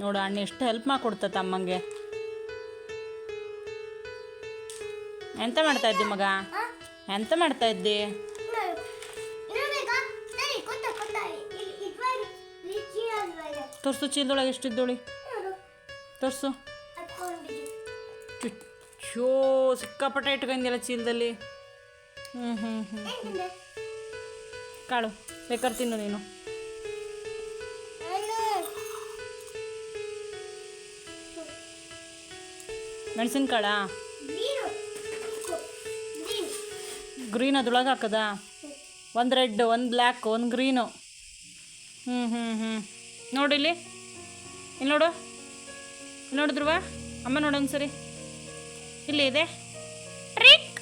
ನೋಡು ಅಣ್ಣ ಎಷ್ಟು ಹೆಲ್ಪ್ ಮಾಡಿಕೊಡ್ತ ತಮ್ಮಂಗೆ. ಎಂತ ಮಾಡ್ತಾ ಇದ್ದಿ ಮಗ? ಎಂತ ಮಾಡ್ತಾ ಇದ್ದಿ? ತೋರಿಸು ಚೀಲದೊಳಗೆ ಎಷ್ಟಿದ್ದೋಳಿ? ತೋರಿಸು. ಚುಚ್ಚೋ ಸಿಕ್ಕಾಪಟ್ಟೆ ಇಟ್ಕೊಂಡಿಲ್ಲ ಚೀಲದಲ್ಲಿ. ಹ್ಞೂ ಹ್ಞೂ ಹ್ಞೂ ಕಾಳು ಬೇಕಾದ್ರೆ ತಿನ್ನು ನೀನು. ಮೆಣಸಿನ ಕಾಳ ಗ್ರೀನ್ ಅದೊಳಗೆ ಹಾಕದ? ಒಂದು ರೆಡ್ ಒಂದು ಬ್ಲ್ಯಾಕ್ ಒಂದು ಗ್ರೀನು. ಹ್ಞೂ ಹ್ಞೂ ಹ್ಞೂ ನೋಡಿ ಇಲ್ಲಿ. ಇಲ್ಲಿ ನೋಡು. ಇಲ್ಲಿ ನೋಡಿದ್ರುವ ಅಮ್ಮ ನೋಡೋಣ ಸರಿ ಇಲ್ಲಿ ಇದೆ. ಟ್ರಿಕ್